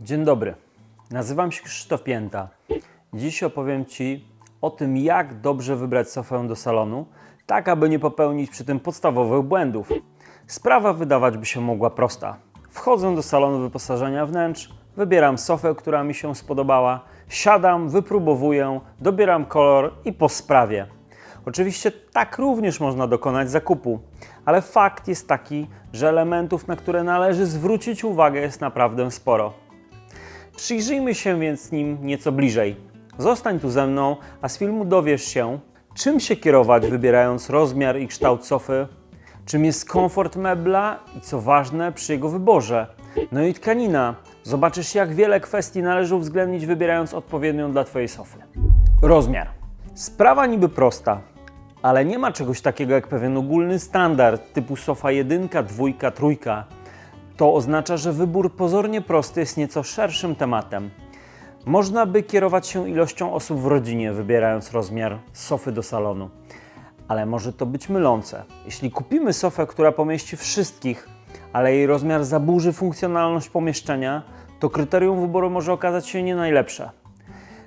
Dzień dobry. Nazywam się Krzysztof Pięta. Dziś opowiem Ci o tym, jak dobrze wybrać sofę do salonu, tak aby nie popełnić przy tym podstawowych błędów. Sprawa wydawać by się mogła prosta. Wchodzę do salonu wyposażenia wnętrz, wybieram sofę, która mi się spodobała, siadam, wypróbowuję, dobieram kolor i po sprawie. Oczywiście tak również można dokonać zakupu, ale fakt jest taki, że elementów, na które należy zwrócić uwagę, jest naprawdę sporo. Przyjrzyjmy się więc nim nieco bliżej. Zostań tu ze mną, a z filmu dowiesz się, czym się kierować, wybierając rozmiar i kształt sofy, czym jest komfort mebla i co ważne przy jego wyborze. No i tkanina. Zobaczysz, jak wiele kwestii należy uwzględnić, wybierając odpowiednią dla Twojej sofy. Rozmiar. Sprawa niby prosta, ale nie ma czegoś takiego jak pewien ogólny standard typu sofa jedynka, dwójka, trójka. To oznacza, że wybór pozornie prosty jest nieco szerszym tematem. Można by kierować się ilością osób w rodzinie, wybierając rozmiar sofy do salonu. Ale może to być mylące. Jeśli kupimy sofę, która pomieści wszystkich, ale jej rozmiar zaburzy funkcjonalność pomieszczenia, to kryterium wyboru może okazać się nie najlepsze.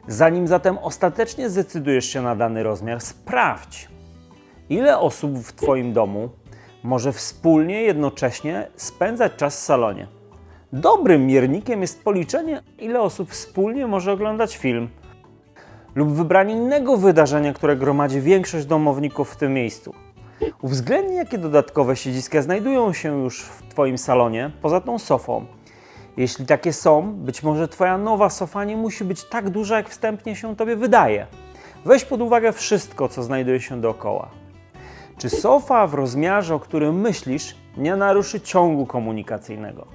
Zanim zatem ostatecznie zdecydujesz się na dany rozmiar, sprawdź, ile osób w Twoim domu może wspólnie, jednocześnie spędzać czas w salonie. Dobrym miernikiem jest policzenie, ile osób wspólnie może oglądać film lub wybranie innego wydarzenia, które gromadzi większość domowników w tym miejscu. Uwzględnij, jakie dodatkowe siedziska znajdują się już w Twoim salonie poza tą sofą. Jeśli takie są, być może Twoja nowa sofa nie musi być tak duża, jak wstępnie się Tobie wydaje. Weź pod uwagę wszystko, co znajduje się dookoła. Czy sofa w rozmiarze, o którym myślisz, nie naruszy ciągu komunikacyjnego?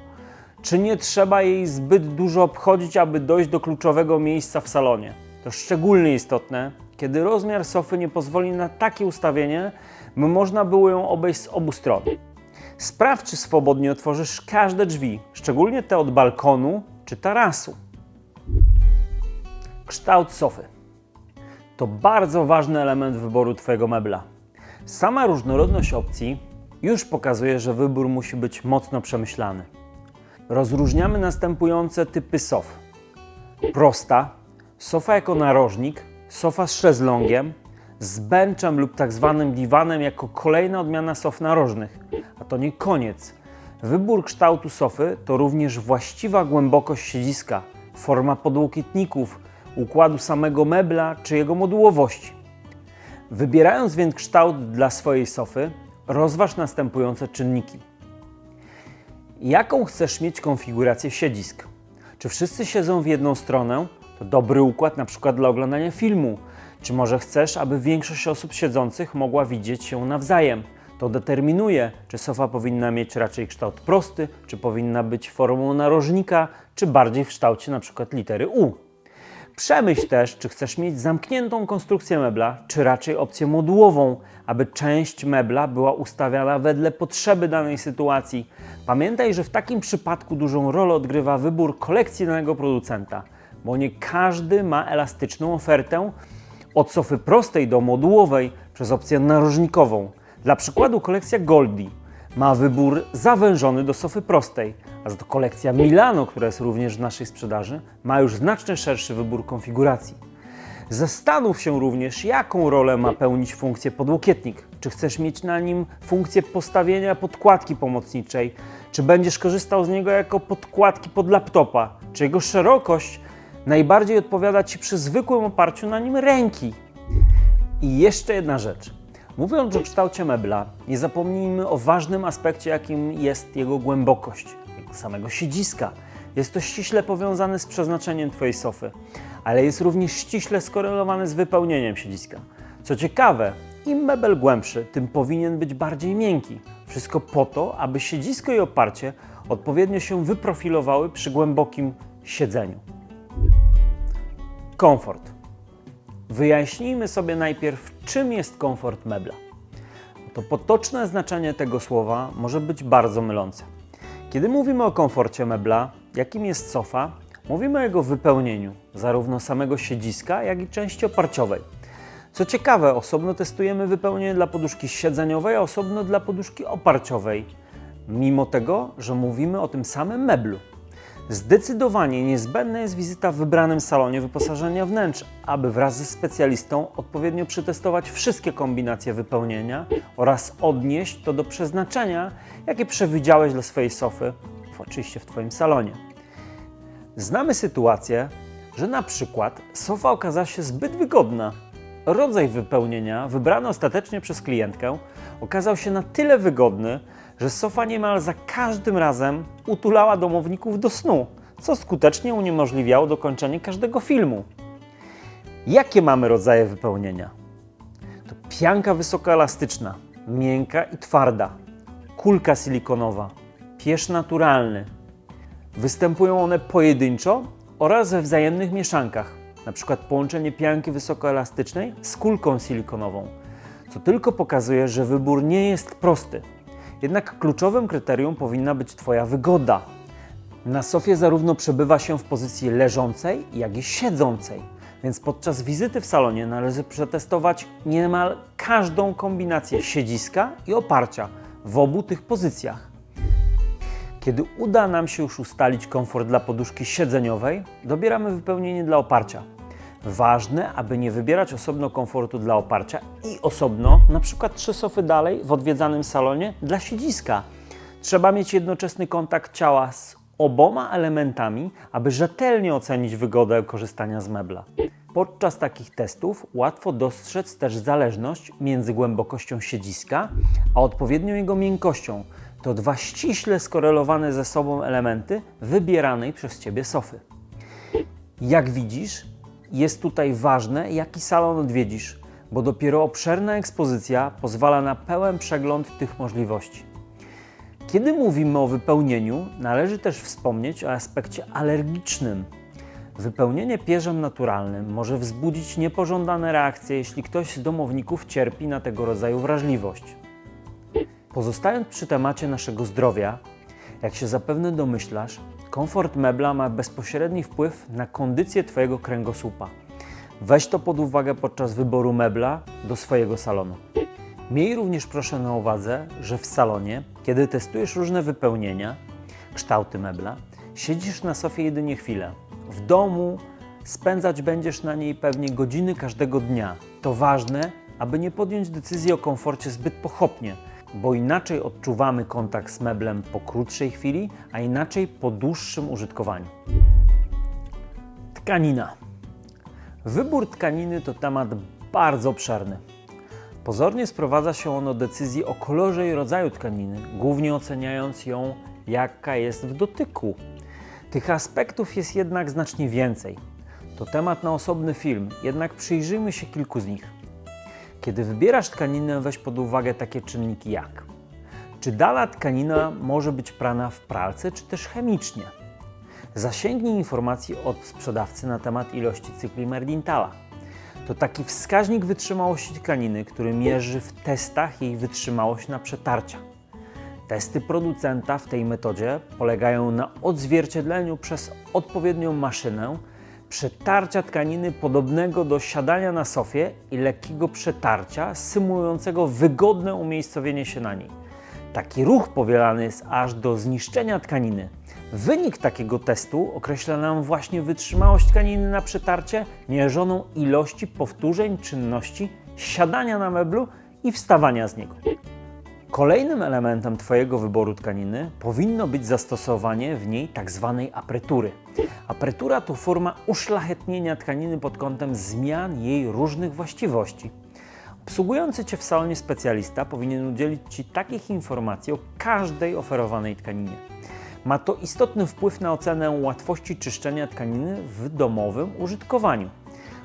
Czy nie trzeba jej zbyt dużo obchodzić, aby dojść do kluczowego miejsca w salonie? To szczególnie istotne, kiedy rozmiar sofy nie pozwoli na takie ustawienie, by można było ją obejść z obu stron. Sprawdź, czy swobodnie otworzysz każde drzwi, szczególnie te od balkonu czy tarasu. Kształt sofy to bardzo ważny element wyboru Twojego mebla. Sama różnorodność opcji już pokazuje, że wybór musi być mocno przemyślany. Rozróżniamy następujące typy sof: prosta, sofa jako narożnik, sofa z szezlongiem, z benchem lub tak zwanym dywanem jako kolejna odmiana sof narożnych. A to nie koniec. Wybór kształtu sofy to również właściwa głębokość siedziska, forma podłokietników, układu samego mebla czy jego modułowości. Wybierając więc kształt dla swojej sofy, rozważ następujące czynniki. Jaką chcesz mieć konfigurację siedzisk? Czy wszyscy siedzą w jedną stronę? To dobry układ na przykład dla oglądania filmu. Czy może chcesz, aby większość osób siedzących mogła widzieć się nawzajem? To determinuje, czy sofa powinna mieć raczej kształt prosty, czy powinna być formą narożnika, czy bardziej w kształcie przykład litery U. Przemyśl też, czy chcesz mieć zamkniętą konstrukcję mebla, czy raczej opcję modułową, aby część mebla była ustawiana wedle potrzeby danej sytuacji. Pamiętaj, że w takim przypadku dużą rolę odgrywa wybór kolekcji danego producenta, bo nie każdy ma elastyczną ofertę od sofy prostej do modułowej przez opcję narożnikową. Dla przykładu kolekcja Goldie ma wybór zawężony do sofy prostej, a za to kolekcja Milano, która jest również w naszej sprzedaży, ma już znacznie szerszy wybór konfiguracji. Zastanów się również, jaką rolę ma pełnić funkcję podłokietnik. Czy chcesz mieć na nim funkcję postawienia podkładki pomocniczej, czy będziesz korzystał z niego jako podkładki pod laptopa, czy jego szerokość najbardziej odpowiada Ci przy zwykłym oparciu na nim ręki. I jeszcze jedna rzecz. Mówiąc o kształcie mebla, nie zapomnijmy o ważnym aspekcie, jakim jest jego głębokość, jego samego siedziska. Jest to ściśle powiązane z przeznaczeniem Twojej sofy, ale jest również ściśle skorelowany z wypełnieniem siedziska. Co ciekawe, im mebel głębszy, tym powinien być bardziej miękki. Wszystko po to, aby siedzisko i oparcie odpowiednio się wyprofilowały przy głębokim siedzeniu. Komfort. Wyjaśnijmy sobie najpierw, czym jest komfort mebla. To potoczne znaczenie tego słowa może być bardzo mylące. Kiedy mówimy o komforcie mebla, jakim jest sofa, mówimy o jego wypełnieniu, zarówno samego siedziska, jak i części oparciowej. Co ciekawe, osobno testujemy wypełnienie dla poduszki siedzeniowej, a osobno dla poduszki oparciowej, mimo tego, że mówimy o tym samym meblu. Zdecydowanie niezbędna jest wizyta w wybranym salonie wyposażenia wnętrz, aby wraz ze specjalistą odpowiednio przetestować wszystkie kombinacje wypełnienia oraz odnieść to do przeznaczenia, jakie przewidziałeś dla swojej sofy, oczywiście w Twoim salonie. Znamy sytuację, że na przykład sofa okazała się zbyt wygodna. Rodzaj wypełnienia wybrany ostatecznie przez klientkę okazał się na tyle wygodny, że sofa niemal za każdym razem utulała domowników do snu, co skutecznie uniemożliwiało dokończenie każdego filmu. Jakie mamy rodzaje wypełnienia? To pianka wysokoelastyczna, miękka i twarda, kulka silikonowa, pierz naturalny, Występują one pojedynczo oraz we wzajemnych mieszankach, np. połączenie pianki wysokoelastycznej z kulką silikonową, co tylko pokazuje, że wybór nie jest prosty. Jednak kluczowym kryterium powinna być Twoja wygoda. Na sofie zarówno przebywa się w pozycji leżącej, jak i siedzącej, więc podczas wizyty w salonie należy przetestować niemal każdą kombinację siedziska i oparcia w obu tych pozycjach. Kiedy uda nam się już ustalić komfort dla poduszki siedzeniowej, dobieramy wypełnienie dla oparcia. Ważne, aby nie wybierać osobno komfortu dla oparcia i osobno, na przykład trzy sofy dalej w odwiedzanym salonie dla siedziska. Trzeba mieć jednoczesny kontakt ciała z oboma elementami, aby rzetelnie ocenić wygodę korzystania z mebla. Podczas takich testów łatwo dostrzec też zależność między głębokością siedziska a odpowiednią jego miękkością. To dwa ściśle skorelowane ze sobą elementy wybieranej przez Ciebie sofy. Jak widzisz, jest tutaj ważne, jaki salon odwiedzisz, bo dopiero obszerna ekspozycja pozwala na pełen przegląd tych możliwości. Kiedy mówimy o wypełnieniu, należy też wspomnieć o aspekcie alergicznym. Wypełnienie pierzem naturalnym może wzbudzić niepożądane reakcje, jeśli ktoś z domowników cierpi na tego rodzaju wrażliwość. Pozostając przy temacie naszego zdrowia, jak się zapewne domyślasz, komfort mebla ma bezpośredni wpływ na kondycję Twojego kręgosłupa. Weź to pod uwagę podczas wyboru mebla do swojego salonu. Miej również proszę na uwadze, że w salonie, kiedy testujesz różne wypełnienia, kształty mebla, siedzisz na sofie jedynie chwilę. W domu spędzać będziesz na niej pewnie godziny każdego dnia. To ważne, aby nie podjąć decyzji o komforcie zbyt pochopnie, bo inaczej odczuwamy kontakt z meblem po krótszej chwili, a inaczej po dłuższym użytkowaniu. Tkanina. Wybór tkaniny to temat bardzo obszerny. Pozornie sprowadza się on do decyzji o kolorze i rodzaju tkaniny, głównie oceniając ją, jaka jest w dotyku. Tych aspektów jest jednak znacznie więcej. To temat na osobny film, jednak przyjrzyjmy się kilku z nich. Kiedy wybierasz tkaninę, weź pod uwagę takie czynniki jak czy dana tkanina może być prana w pralce, czy też chemicznie. Zasięgnij informacji od sprzedawcy na temat ilości cykli Merdintala. To taki wskaźnik wytrzymałości tkaniny, który mierzy w testach jej wytrzymałość na przetarcia. Testy producenta w tej metodzie polegają na odzwierciedleniu przez odpowiednią maszynę przetarcia tkaniny podobnego do siadania na sofie i lekkiego przetarcia symulującego wygodne umiejscowienie się na niej. Taki ruch powielany jest aż do zniszczenia tkaniny. Wynik takiego testu określa nam właśnie wytrzymałość tkaniny na przetarcie, mierzoną ilości powtórzeń czynności siadania na meblu i wstawania z niego. Kolejnym elementem Twojego wyboru tkaniny powinno być zastosowanie w niej tak zwanej apretury. Apretura to forma uszlachetnienia tkaniny pod kątem zmian jej różnych właściwości. Obsługujący Cię w salonie specjalista powinien udzielić Ci takich informacji o każdej oferowanej tkaninie. Ma to istotny wpływ na ocenę łatwości czyszczenia tkaniny w domowym użytkowaniu.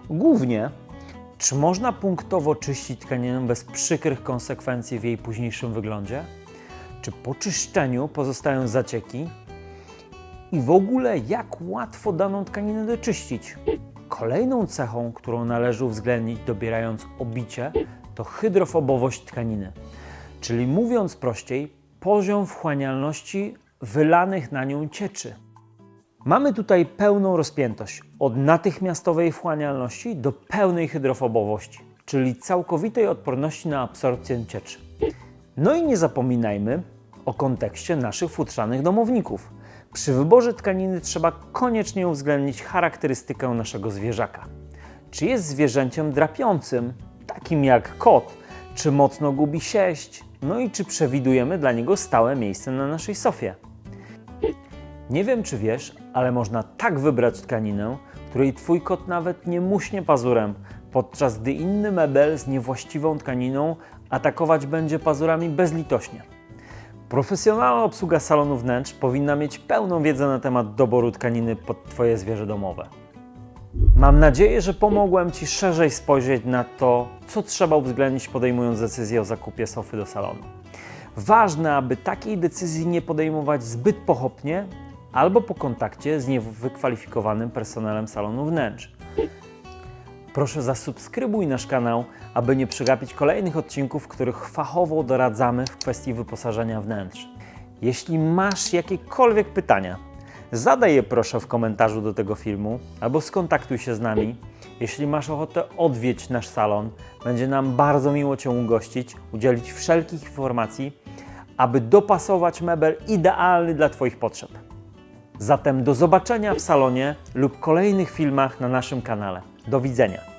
Głównie, czy można punktowo czyścić tkaninę bez przykrych konsekwencji w jej późniejszym wyglądzie? Czy po czyszczeniu pozostają zacieki? I w ogóle, jak łatwo daną tkaninę doczyścić? Kolejną cechą, którą należy uwzględnić dobierając obicie, to hydrofobowość tkaniny. Czyli mówiąc prościej, poziom wchłanialności wylanych na nią cieczy. Mamy tutaj pełną rozpiętość od natychmiastowej wchłanialności do pełnej hydrofobowości, czyli całkowitej odporności na absorpcję cieczy. No i nie zapominajmy o kontekście naszych futrzanych domowników. Przy wyborze tkaniny trzeba koniecznie uwzględnić charakterystykę naszego zwierzaka. Czy jest zwierzęciem drapiącym, takim jak kot, czy mocno gubi sieść, no i czy przewidujemy dla niego stałe miejsce na naszej sofie. Nie wiem, czy wiesz, ale można tak wybrać tkaninę, której twój kot nawet nie muśnie pazurem, podczas gdy inny mebel z niewłaściwą tkaniną atakować będzie pazurami bezlitośnie. Profesjonalna obsługa salonu wnętrz powinna mieć pełną wiedzę na temat doboru tkaniny pod Twoje zwierzę domowe. Mam nadzieję, że pomogłem Ci szerzej spojrzeć na to, co trzeba uwzględnić podejmując decyzję o zakupie sofy do salonu. Ważne, aby takiej decyzji nie podejmować zbyt pochopnie albo po kontakcie z niewykwalifikowanym personelem salonu wnętrz. Proszę zasubskrybuj nasz kanał, aby nie przegapić kolejnych odcinków, w których fachowo doradzamy w kwestii wyposażenia wnętrz. Jeśli masz jakiekolwiek pytania, zadaj je proszę w komentarzu do tego filmu albo skontaktuj się z nami. Jeśli masz ochotę odwiedzić nasz salon, będzie nam bardzo miło Cię ugościć, udzielić wszelkich informacji, aby dopasować mebel idealny dla Twoich potrzeb. Zatem do zobaczenia w salonie lub kolejnych filmach na naszym kanale. Do widzenia.